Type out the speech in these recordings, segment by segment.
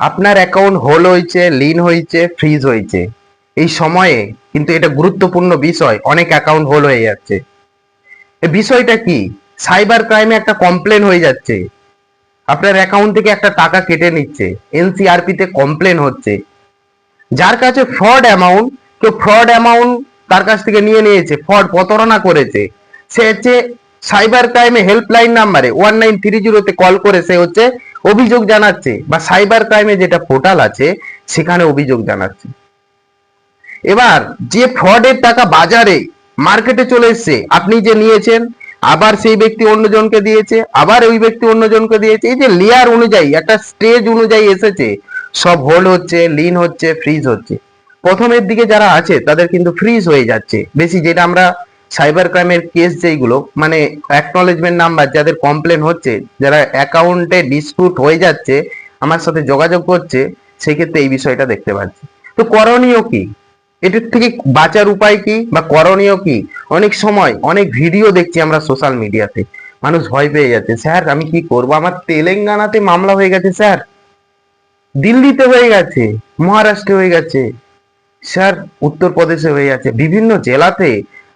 আপনার account hold হয়েছে lien হয়েছে ফ্রিজ হয়েছে। এই সময়ে কিন্তু এটা গুরুত্বপূর্ণ বিষয়, অনেক অ্যাকাউন্ট হোল হয়ে যাচ্ছে। বিষয়টা কি? সাইবার ক্রাইমে একটা কমপ্লেন হয়ে যাচ্ছে। আপনার অ্যাকাউন্ট থেকে একটা টাকা কেটে নিচ্ছে। এনসিআরপি তে কমপ্লেন হচ্ছে। যার কাছে ফ্রড অ্যামাউন্ট কেউ ফ্রড অ্যামাউন্ট তার কাছ থেকে নিয়ে নিয়েছে ফ্রড প্রতারণা করেছে। সে হচ্ছে সাইবার ক্রাইমে হেল্পলাইন নাম্বারে ওয়ান নাইন থ্রি জিরোতে কল করে, সে হচ্ছে অভিযোগ জানাচ্ছে বা সাইবার ক্রাইমে যেটা পোর্টাল আছে, সেখানে অভিযোগ জানাচ্ছে। এবার যে ফ্রডের টাকা বাজারে, মার্কেটে চলে এসছে, আপনি যে নিয়েছেন, আবার সেই ব্যক্তি অন্যজনকে দিয়েছে, আবার ওই ব্যক্তি অন্যজনকে দিয়েছে, এই যে লেয়ার অনুযায়ী, একটা স্টেজ অনুযায়ী এসেছে, সব হোল্ড হচ্ছে লিন হচ্ছে ফ্রিজ হচ্ছে। প্রথমের দিকে যারা আছে, তাদের কিন্তু ফ্রিজ হয়ে যাচ্ছে। বেশি যেটা আমরা সাইবার ক্রাইমের কেস যেইগুলো মানে অ্যাকনলেজমেন্ট নাম্বার যাদের কমপ্লেন হচ্ছে, যারা অ্যাকাউন্টে ডিসপিউট হয়ে যাচ্ছে, আমার সাথে যোগাযোগ করছে, সেক্ষেত্রে এই বিষয়টা দেখতে পাচ্ছি। তো করণীয় কি? এটার থেকে বাঁচার উপায় কি বা করণীয় কি? অনেক সময় অনেক ভিডিও দেখছি আমরা সোশ্যাল মিডিয়াতে মানুষ ভয় পেয়ে যাচ্ছে, স্যার, আমি কি করব? আমার তেলেঙ্গানাতে মামলা হয়ে গেছে, স্যার। দিল্লিতে হয়ে গেছে, মহারাষ্ট্রে হয়ে গেছে। স্যার, উত্তরপ্রদেশে হয়ে যাচ্ছে বিভিন্ন জেলাতে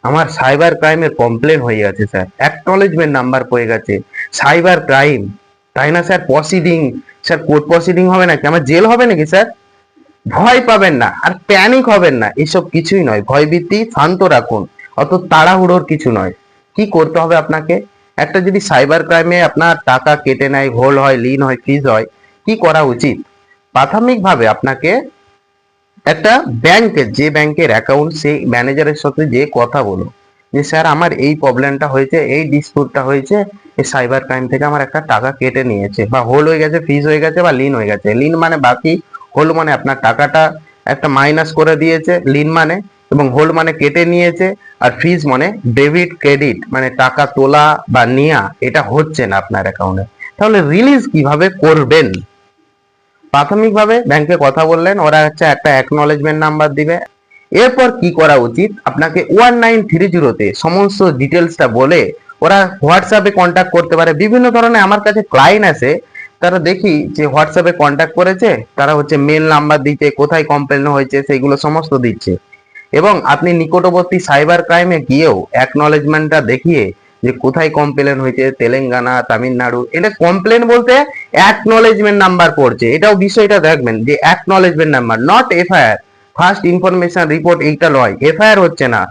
আমার সাইবার ক্রাইমের কমপ্লেন হয়ে গেছে স্যার অ্যাকনলেজমেন্ট নাম্বার পড়ে গেছে। সাইবার ক্রাইম তাই না sir proceeding sir court proceeding হবে নাকি? আমার জেল হবে নাকি স্যার ভয় পাবেন না, আর প্যানিক হবেন না। এসব কিছুই নয়। ভয়ভীতি শান্ত রাখুন। অত তাড়াহুড়োর কিছু নয়। কি করতে হবে আপনাকে? একটা যদি সাইবার ক্রাইমে আপনার টাকা কেটে নেয় হোল হয় লিন হয় ফ্রিজ হয়, কি করা উচিত? প্রাথমিকভাবে আপনাকে একটা ব্যাংকের, যে ব্যাংকের অ্যাকাউন্ট সেই ম্যানেজারের সাথে যে কথা বলো। যে, স্যার, আমার এই প্রবলেমটা হয়েছে, এই ডিসপুটটা হয়েছে এই সাইবার ক্রাইম থেকে আমার একটা টাকা কেটে নিয়েছে, বা হোল হয়ে গেছে ফ্রিজ হয়ে গেছে, বা লিন হয়ে গেছে। লিন মানে বাকি হোল মানে আপনার টাকাটা একটা মাইনাস করে দিয়েছে লিন মানে এবং হোল মানে কেটে নিয়েছে, আর ফ্রিজ মানে ডেবিট ক্রেডিট মানে টাকা তোলা বা নেওয়া, এটা হচ্ছে না আপনার অ্যাকাউন্টে তাহলে রিলিজ কীভাবে করবেন? প্রাথমিকভাবে ব্যাংকে কথা বললেন, ওরা হচ্ছে একটা অ্যাকনলেজমেন্ট নাম্বার দিবে। এরপর কি করা উচিত? আপনাকে ওয়ান নাইন থ্রি জিরোতে সমস্ত ডিটেলসটা বলে ওরা হোয়াটসঅ্যাপে কন্ট্যাক্ট করতে পারে। বিভিন্ন ধরনের আমার কাছে ক্লায়েন্ট আছে, তারা দেখি যে হোয়াটসঅ্যাপে কন্ট্যাক্ট করেছে, তারা হচ্ছে মেল নাম্বার দিচ্ছে কোথায় কমপ্লেন হয়েছে সেগুলো সমস্ত দিচ্ছে। এবং আপনি নিকটবর্তী সাইবার ক্রাইমে গিয়েও অ্যাকনলেজমেন্টটা দেখিয়ে যে কোথায় কমপ্লেন হয়েছে, তেলেঙ্গানা, তামিলনাড়ু, এটা কমপ্লেন বলতে অ্যাকনলেজমেন্ট নাম্বার পড়ছে। এটাও বিষয়টা দেখবেন যে acknowledgement number not FIR first information report এইটা নয় এফআইআর হচ্ছে না।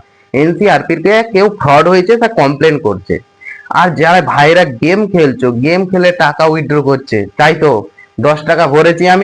এনসিআরপির কেউ ফ্রড হয়েছে, তা কমপ্লেন করছে। আর যারা ভাইরা গেম খেলছো গেম খেলে টাকা উইথড্র করছে, তাই তো? দশ টাকা ভরেছি আমি।